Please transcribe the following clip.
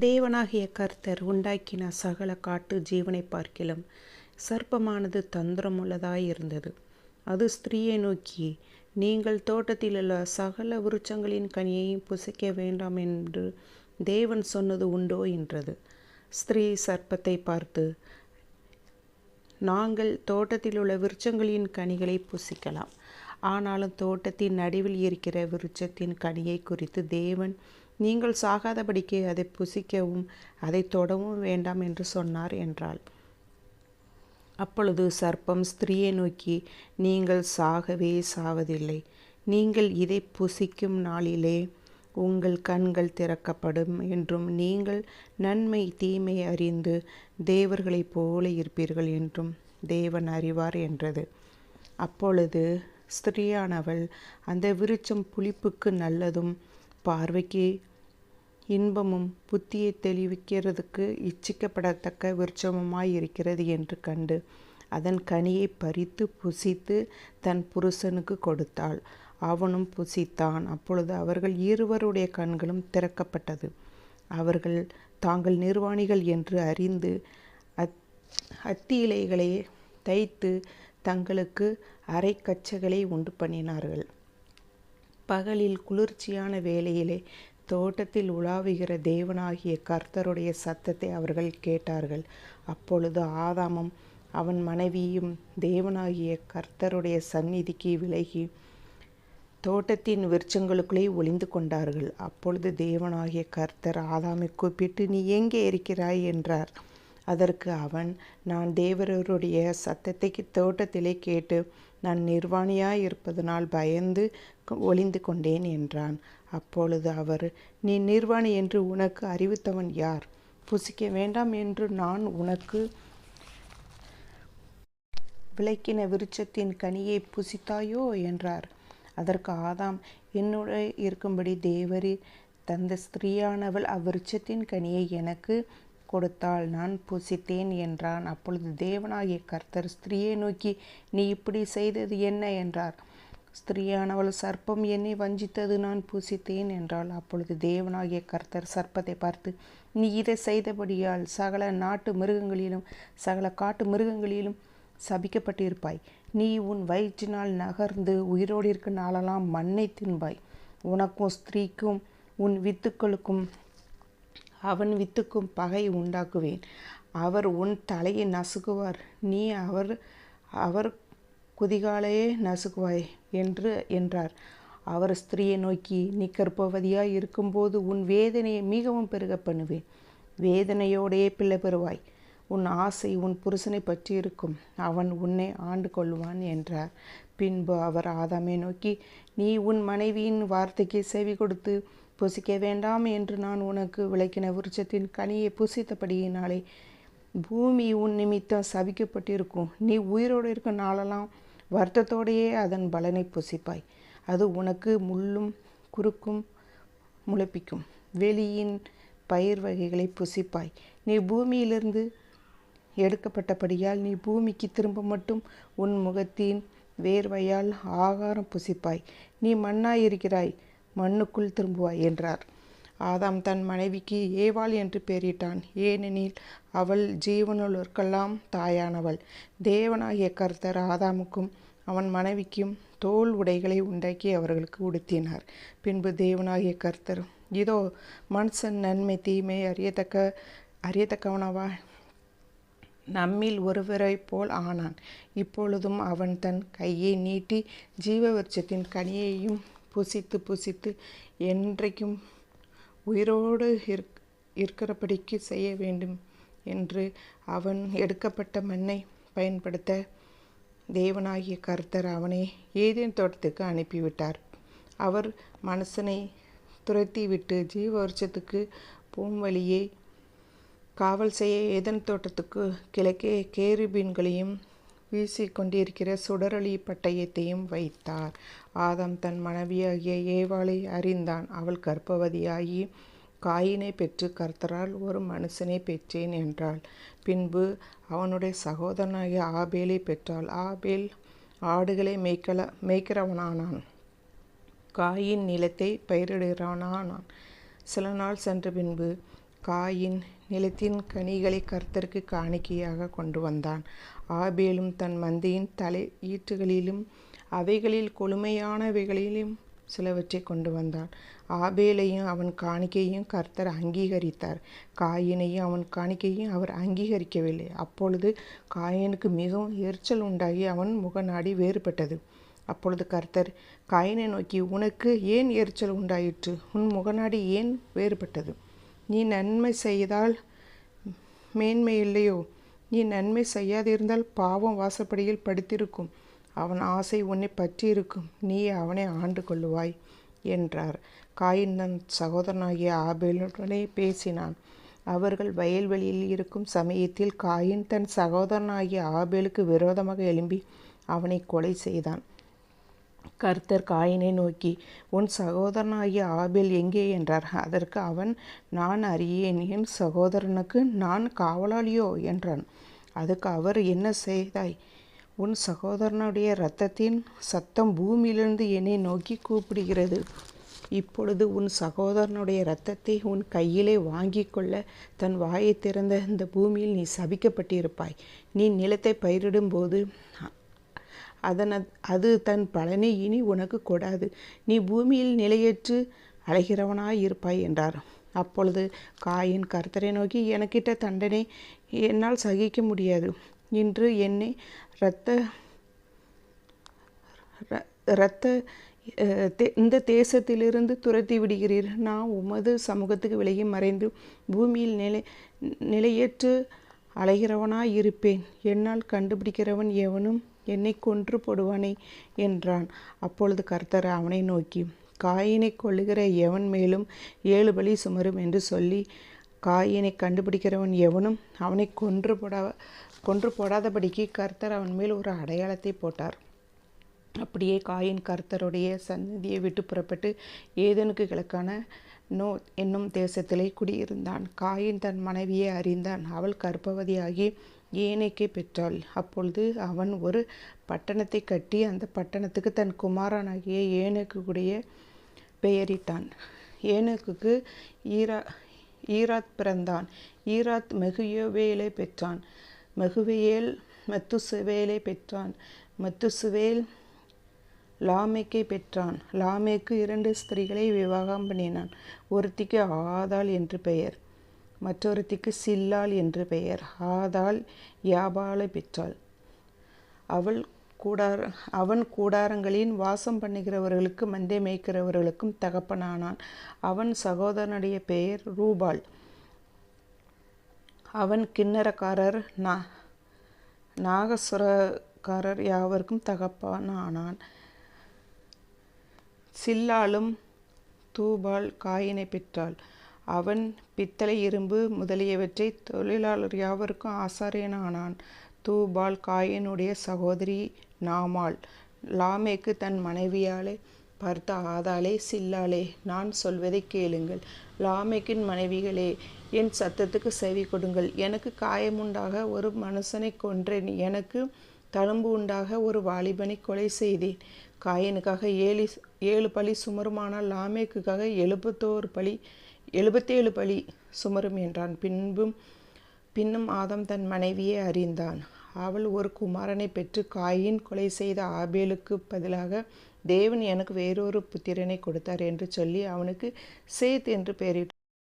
தேவனாகிய கர்த்தர் உண்டாக்கின சகல காட்டு ஜீவனை பார்க்கிலும் சர்ப்பமானது தந்திரமுள்ளதாயிருந்தது. அது ஸ்திரீயை நோக்கி நீங்கள் தோட்டத்தில் உள்ள சகல விருட்சங்களின் கனியையும் புசிக்க வேண்டாம் என்று தேவன் சொன்னது உண்டோ? என்றது. ஸ்திரீ சர்ப்பத்தை பார்த்து நாங்கள் தோட்டத்தில் உள்ள விருட்சங்களின் கனிகளை புசிக்கலாம். ஆனாலும் தோட்டத்தின் நடுவில் இருக்கிற விருட்சத்தின் கனியை குறித்து தேவன் நீங்கள் சாகாதபடிக்கு அதை புசிக்கவும் அதை தொடவும் வேண்டாம் என்று சொன்னார் என்றாள். அப்பொழுது சர்ப்பம் ஸ்திரீயை நோக்கி நீங்கள் சாகவே சாவதில்லை. நீங்கள் இதை புசிக்கும் நாளிலே உங்கள் கண்கள் திறக்கப்படும் என்றும் நீங்கள் நன்மை தீமை அறிந்து தேவர்களைப் போல இருப்பீர்கள் என்றும் தேவன் அறிவார் என்றது. அப்பொழுது ஸ்திரீயானவள் அந்த விருச்சம் புளிப்புக்கு நல்லதும் பார்வைக்கு இன்பமும் புத்தியை தெளிவிக்கிறதுக்கு இச்சிக்கப்படத்தக்க விருட்சமுமாய் இருக்கிறது என்று கண்டு அதன் கனியை பறித்து புசித்து தன் புருஷனுக்கு கொடுத்தாள். அவனும் புசித்தான். அப்பொழுது அவர்கள் இருவருடைய கண்களும் திறக்கப்பட்டது. அவர்கள் தாங்கள் நிர்வாணிகள் என்று அறிந்து அத் அத்தி இலைகளை தைத்து தங்களுக்கு அரைக்கச்சைகளை உண்டு பண்ணினார்கள். பகலில் குளிர்ச்சியான வேளையிலே தோட்டத்தில் உலாவுகிற தேவனாகிய கர்த்தருடைய சத்தத்தை அவர்கள் கேட்டார்கள். அப்பொழுது ஆதாமும் அவன் மனைவியும் தேவனாகிய கர்த்தருடைய சந்நிதிக்கு விலகி தோட்டத்தின் விருட்சங்களுக்குள்ளே ஒளிந்து கொண்டார்கள். அப்பொழுது தேவனாகிய கர்த்தர் ஆதாமை கூப்பிட்டு நீ எங்கே இருக்கிறாய்? என்றார். அதற்கு அவன் நான் தேவரருடைய சத்தத்தை தோட்டத்திலே கேட்டு நான் நிர்வாணியாய் இருப்பதனால் பயந்து ஒளிந்து கொண்டேன் என்றான். அப்பொழுது அவர் நீ நிர்வாணி என்று உனக்கு அறிவித்தவன் யார்? புசிக்க வேண்டாம் என்று நான் உனக்கு விளக்கின விருட்சத்தின் கனியை புசித்தாயோ? என்றார். அதற்கு ஆதாம் என்னுடைய இருக்கும்படி தேவரி தந்த ஸ்திரீயானவள் அவ்விருட்சத்தின் கனியை எனக்கு கொடுத்தால் நான் புசித்தேன் என்றான். அப்பொழுது தேவனாகிய கர்த்தர் ஸ்திரீயை நோக்கி நீ இப்படி செய்தது என்ன? என்றார். ஸ்திரீயானவள் சர்ப்பம் என்னை வஞ்சித்தது நான் பூசித்தேன் என்றால் அப்பொழுது தேவனாகிய கர்த்தர் சர்ப்பத்தை பார்த்து நீ இதை செய்தபடியால் சகல நாட்டு மிருகங்களிலும் சகல காட்டு மிருகங்களிலும் சபிக்கப்பட்டிருப்பாய். நீ உன் வயிற்றினால் நகர்ந்து உயிரோடு இருக்க நாளெல்லாம் மண்ணை தின்பாய் உனக்கும் ஸ்திரீக்கும் உன் வித்துக்களுக்கும் அவன் வித்துக்கும் பகை உண்டாக்குவேன். அவர் உன் தலையை நசுக்குவார். நீ அவர் அவர் குதிகாலையே நசுக்குவாய் என்று என்றார். அவர் ஸ்திரீயை நோக்கி நீ கற்பவதியாய் இருக்கும்போது உன் வேதனையை மிகவும் பெருக பண்ணுவேன். வேதனையோடையே பிள்ளை பெறுவாய். உன் ஆசை உன் புருஷனை பற்றி இருக்கும். அவன் உன்னை ஆண்டு கொள்வான் என்றார். பின்பு அவர் ஆதாமை நோக்கி நீ உன் மனைவியின் வார்த்தைக்கு செவி கொடுத்து புசிக்க வேண்டாம் என்று நான் உனக்கு விளக்கின விருட்சத்தின் கனியை புசித்தபடியினாலே பூமி உன் நிமித்தம் சபிக்கப்பட்டிருக்கும் நீ உயிரோடு இருக்க நாளெல்லாம் வருத்தத்தோடையே அதன் பலனை புசிப்பாய். அது உனக்கு முள்ளும் குறுக்கும் முளைப்பிக்கும். வெளியின் பயிர் வகைகளை புசிப்பாய். நீ பூமியிலிருந்து எடுக்கப்பட்டபடியால் நீ பூமிக்கு திரும்ப மட்டும் உன் முகத்தின் வேர்வையால் ஆகாரம் புசிப்பாய். நீ மண்ணாயிருக்கிறாய். மண்ணுக்குள் திரும்புவாய் என்றார். ஆதாம் தன் மனைவிக்கு ஏவாள் என்று பெயரிட்டான். ஏனெனில் அவள் ஜீவனுள்ளோர்க்கெல்லாம் தாயானவள். தேவனாகிய கர்த்தர் ஆதாமுக்கும் அவன் மனைவிக்கும் தோல் உடைகளை உண்டாக்கி அவர்களுக்கு உடுத்தினார். பின்பு தேவனாகிய கர்த்தர் இதோ மனுஷன் நன்மை தீமை அறியத்தக்க அறியத்தக்கவனவா? நம்மில் ஒருவரை போல் ஆனான். இப்பொழுதும் அவன் தன் கையை நீட்டி ஜீவவருட்சத்தின் கனியையும் புசித்து புசித்து என்றைக்கும் உயிரோடு இருக் இருக்கிறபடிக்கு செய்ய வேண்டும் என்று அவன் எடுக்கப்பட்ட மண்ணை பயன்படுத்த தேவனாகிய கர்த்தர் அவனை ஏதேன் தோட்டத்துக்கு அனுப்பிவிட்டார். அவர் மனசனை துரத்தி விட்டு ஜீவ வருஷத்துக்கு போம் வழியே காவல் செய்ய ஏதன் தோட்டத்துக்கு கிழக்கே கேருபீன்களையும் வீசிக்கொண்டிருக்கிற சுடரளி சுடரொளி பட்டயத்தையும் வைத்தார். ஆதம் தன் மனைவியாகிய ஏவாளை அறிந்தான். அவள் கர்ப்பவதியாகி காயினை பெற்று கர்த்தரால் ஒரு மனுஷனை பெற்றேன் என்றாள். பின்பு அவனுடைய சகோதரனாகிய ஆபேலை பெற்றாள். ஆபேல் ஆடுகளை மேய்க்கல மேய்க்கிறவனானான். காயின் நிலத்தை பயிரிடுகிறானானான். சில நாள் சென்ற பின்பு காயின் நிலத்தின் கனிகளை கர்த்தருக்கு காணிக்கையாக கொண்டு வந்தான். ஆபேலும் தன் மந்தையின் தலை ஈற்றுகளிலும் அவைகளில் கொழுமையானவைகளிலும் சிலவற்றை கொண்டு வந்தான். ஆபேலையும் அவன் காணிக்கையும் கர்த்தர் அங்கீகரித்தார். காயினையும் அவன் காணிக்கையும் அவர் அங்கீகரிக்கவில்லை. அப்பொழுது காயனுக்கு மிகவும் எரிச்சல் உண்டாகி அவன் முகநாடி வேறுபட்டது. அப்பொழுது கர்த்தர் காயினை நோக்கி உனக்கு ஏன் எரிச்சல் உண்டாயிற்று? உன் முகநாடி ஏன் வேறுபட்டது? நீ நன்மை செய்தால் மேன்மை இல்லையோ? நீ நன்மை செய்யாதிருந்தால் பாவம் வாசப்படியில் படுத்திருக்கும். அவன் ஆசை உன்னை பற்றியிருக்கும். நீ அவனை ஆண்டு கொள்ளுவாய் என்றார். காயின் தன் சகோதரனாகிய ஆபேலுடனே பேசினான். அவர்கள் வயல்வெளியில் இருக்கும் சமயத்தில் காயின் தன் சகோதரனாகிய ஆபேலுக்கு விரோதமாக எழும்பி அவனை கொலை செய்தான். கர்த்தர் காயினை நோக்கி உன் சகோதரனாகிய ஆபேல் எங்கே? என்றார். அதற்கு அவன் நான் அறியேன் என் சகோதரனுக்கு நான் காவலாளியோ? என்றான். அதுக்கு அவர் என்ன செய்தாய்? உன் சகோதரனுடைய இரத்தத்தின் சத்தம் பூமியிலிருந்து என்னை நோக்கி கூப்பிடுகிறது. இப்பொழுது உன் சகோதரனுடைய இரத்தத்தை உன் கையிலே வாங்கி கொள்ள தன் வாயை திறந்த இந்த பூமியில் நீ சபிக்கப்பட்டிருப்பாய். நீ நிலத்தை பயிரிடும்போது அதன அது தன் பலனை இனி உனக்கு கொடாது. நீ பூமியில் நிலையற்று அலைகிறவனாய் இருப்பாய் என்றார். அப்பொழுது காயின் கர்த்தரை நோக்கி எனக்கிட்ட தண்டனை என்னால் சகிக்க முடியாது. இன்று என்னை இரத்த இரத்த இந்த தேசத்திலிருந்து துரத்தி விடுகிறீர். நான் உமது சமூகத்துக்கு விலகி மறைந்து பூமியில் நிலை நிலையற்று அலைகிறவனாய் இருப்பேன் என்னால் கண்டுபிடிக்கிறவன் எவனும் என்னை கொன்று போடுவானே என்றான். அப்பொழுது கர்த்தர் அவனை நோக்கி காயினை கொள்ளுகிற எவன் மேலும் ஏழு பலி சுமரும்? என்று சொல்லி காயினை கண்டுபிடிக்கிறவன் எவனும் அவனை கொன்று போடா கொன்று போடாதபடிக்கு கர்த்தர் அவன் மேல் ஒரு அடையாளத்தை போட்டார். அப்படியே காயின் கர்த்தருடைய சன்னதியை விட்டு புறப்பட்டு ஏதனுக்கு கிழக்கான நோ என்னும் தேசத்திலே குடியிருந்தான். காயின் தன் மனைவியை அறிந்தான். அவள் கர்ப்பவதியாகி ஏனைக்கே பெற்றாள். அப்பொழுது அவன் ஒரு பட்டணத்தை கட்டி அந்த பட்டணத்துக்கு தன் குமாரனாகிய ஏனுக்குடைய பெயரிட்டான். ஏனுக்கு ஈரா ஈராத் பிறந்தான். ஈராத் மெகுயோவேலை பெற்றான். மெகுவேல் மத்துசுவேலை பெற்றான். மத்துசுவேல் லாமேக்கை பெற்றான். லாமேக்கு இரண்டு ஸ்திரீகளை விவாகம் பண்ணினான். ஒருத்திக்கு ஆதாள் என்று பெயர். மற்றொருத்திக்கு சில்லாள் என்று பெயர். ஆதாள் யாபாலை பெற்றாள். அவள் கூடார அவன் கூடாரங்களின் வாசம் பண்ணுகிறவர்களுக்கு மந்தை மேய்க்கிறவர்களுக்கும் தகப்பனானான். அவன் சகோதரனுடைய பெயர் ரூபால் அவன் கிண்ணறக்காரர் நா நாகசுரக்காரர் யாவருக்கும் தகப்பனானான். சில்லாலும் தூபால் காயினை பெற்றாள். அவன் பித்தளை இரும்பு முதலியவற்றை தொழிலாளர் யாவருக்கும் ஆசாரியனானான். தூபால் காயினுடைய சகோதரி நாமாள். லாமேக்கு தன் மனைவியாலே பார்த்த ஆதாளே சில்லாளே நான் சொல்வதை கேளுங்கள். லாமேக்கின் மனைவிகளே என் சத்தத்துக்கு செவி கொடுங்கள். எனக்கு காயமுண்டாக ஒரு மனுஷனை கொன்றேன். எனக்கு தழும்பு உண்டாக ஒரு வாலிபனை கொலை செய்தேன். காயனுக்காக ஏழு ஏழு பழி சுமருமானால் லாமேக்குக்காக எழுபத்தோரு பழி எழுபத்தேழு பழி சுமரும் என்றான். பின்பும் பின்னும் ஆதம் தன் மனைவியை அறிந்தான். அவள் ஒரு குமாரனை பெற்று காயின் கொலை செய்த ஆபேலுக்கு பதிலாக தேவன் எனக்கு வேறொரு புத்திரனை கொடுத்தார் என்று சொல்லி அவனுக்கு சேத் என்று பெயரிட்டார்